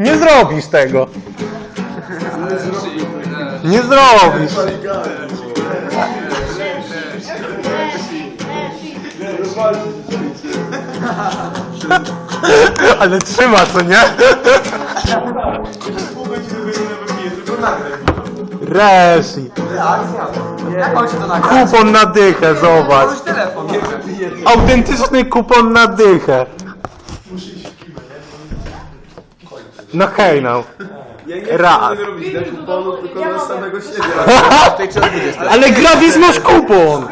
Nie zrobisz tego. Nie zrobisz. Ale trzyma, co nie? To nagra? Kupon na dychę, zobacz. Autentyczny kupon na dychę. No hej no. Ja nie Raz. chcę robić, dać kuponu, tylko na samego siebie. Ale gratis masz kupon.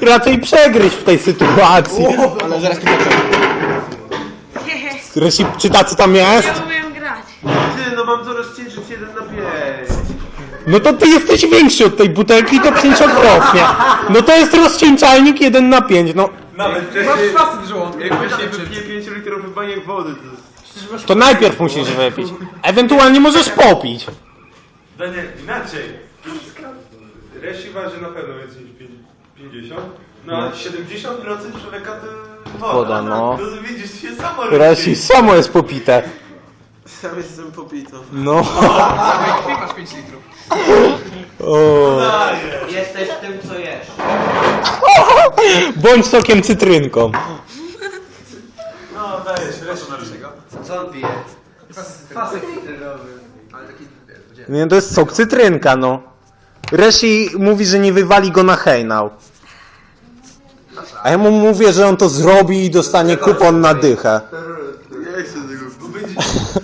Raczej przegryź w tej sytuacji. Ale zaraz tu patrzę. Resi, czyta co tam jest? Nie. Ty, no mam to rozcieńczyć 1 na 5. No to ty jesteś większy od tej butelki to pięciokrotnie. No to jest rozcieńczalnik 1 na 5, no. Nawet Masz wcześniej, fasy w żołądku. jak właśnie wypiję 5 litrów baniek wody, to... To najpierw musisz wypić. Ewentualnie możesz popić. Daniel, inaczej. Resi waży na pewno więcej niż pięć- 50. No, a 70% człowieka to woda. Woda, no. To widzisz, się samo Resi, samo jest popite. Sam jestem popito. No. Samej masz 5 litrów. O. Jesteś tym, co jesz. Bądź sokiem cytrynką. No, dajesz, Resi. Co on pije? Fasy cytrynowy. Ale taki, Nie, to jest sok cytrynka, no. Resi mówi, że nie wywali go na hejnał. A ja mu mówię, że on to zrobi i dostanie kupon na dychę. Ja chcę tego.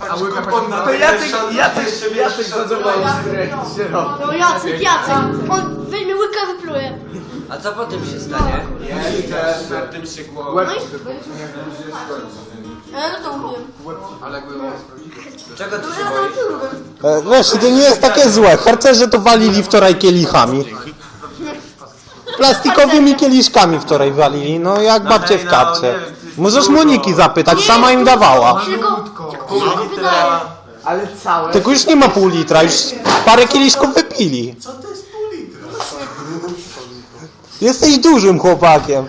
A łyka Kupon na To Jacek, Jacek, Jacek, Jacek zadowolony. No Jacek, Jacek, on weźmie łyka, wypluje. A co potem się stanie? Na tym się głową. No i no to mówię. Ale głową. Czego ty się boisz? E, Wiesz, to nie jest takie złe. Harcerze to walili wczoraj kielichami. Plastikowymi kieliszkami wczoraj walili, no jak babcie w kapcie. Możesz Moniki zapytać, sama im dawała. Tylko, tylko wydaje. Ale całe. Tylko już nie ma pół litra, już parę kieliszków wypili. Co to jest pół litra? Jesteś dużym chłopakiem.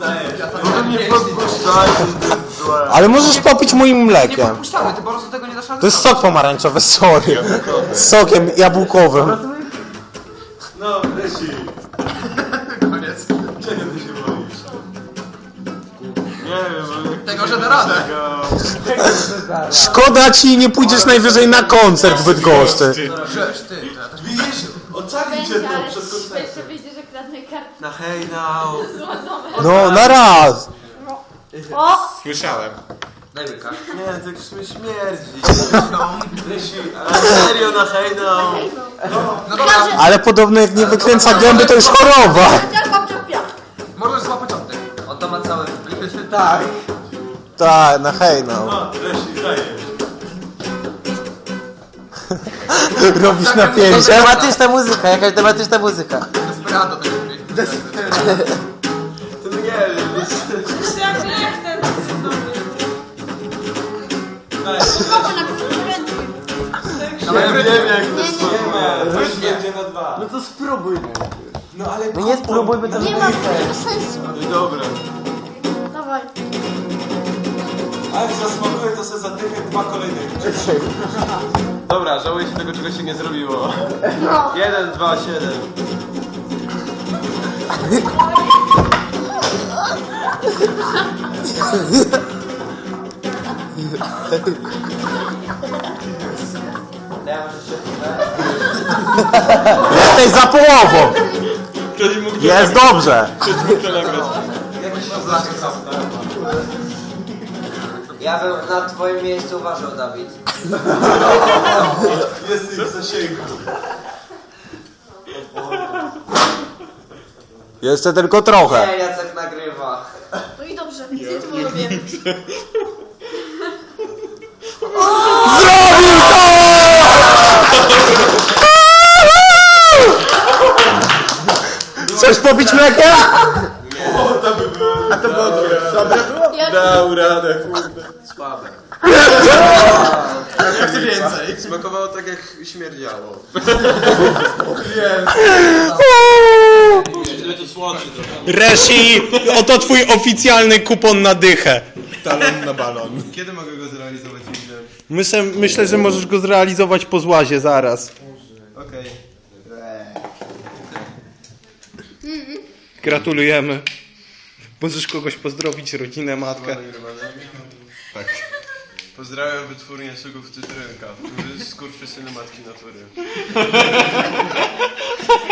Dajesz. No nie podpuszczaj, to jest złe. Ale możesz popić moim Nie mlekiem. podpuszczamy, ty po prostu tego nie dasz To jest sok pomarańczowy, sorry. Z sokiem jabłkowym. No, Resi. Koniec. Czego ty się boisz? Nie wiem, ale... Tego, że da radę. Szkoda ci, nie pójdziesz najwyżej na koncert w Bydgoszczy. Żeż ty, to ja też Widzisz? Ocali cię to przed koncertem. Wyjdzie, że kradnę kartę. Na hej now. No, na raz. O! Słyszałem. Daj łyka. Nie, tak w sumie śmierdzi. Resi, ale serio na hej now. No dobra, Ale podobno jak nie wykręca gęby, to już choroba. Tak. Tak, na hej no. No, Resi, dajesz. Robisz napięcie. Tematyczna muzyka, jakaś tematyczna muzyka. Desperado tak mówi. To nie wiem, Jak jak ten dajesz. Spokój na konkurencji. Ja wiem jak to Nie, nie. smakuje. To już będzie na dwa. to spróbuj. No ale No nie spróbujmy to Nie ma, nie ma sensu. No dobra. Jak zasmakuje, to sobie zadychę dwa kolejne. Dobra, żałuję się tego, czego się nie zrobiło. Jeden, dwa, siedem. Jesteś za połową. Ktoś mógł Jest dobrze. to nagrać. Ja bym na twoim miejscu uważał, Dawid. Jesteś w zasięgu. Jeszcze tylko trochę. Nie, Jacek nagrywa. No i dobrze, ja to robię. Zrobił to! Chcesz popić mlekiem? O, to by było. A to było dobre. Ja Dał radę, kurde. Słabe. Jak chcę więcej? Smakowało tak jak śmierdziało. O oczy trochę. Resi, oto twój oficjalny kupon na dychę. Talon na balon. Kiedy mogę go zrealizować widzę? Myślę, myślę, że możesz go zrealizować po złazie zaraz. Okej. Gratulujemy. Możesz kogoś pozdrowić, rodzinę, matkę. Tak. Pozdrawiam wytwórnię soków cytrynka. Skurczysyny matki natury.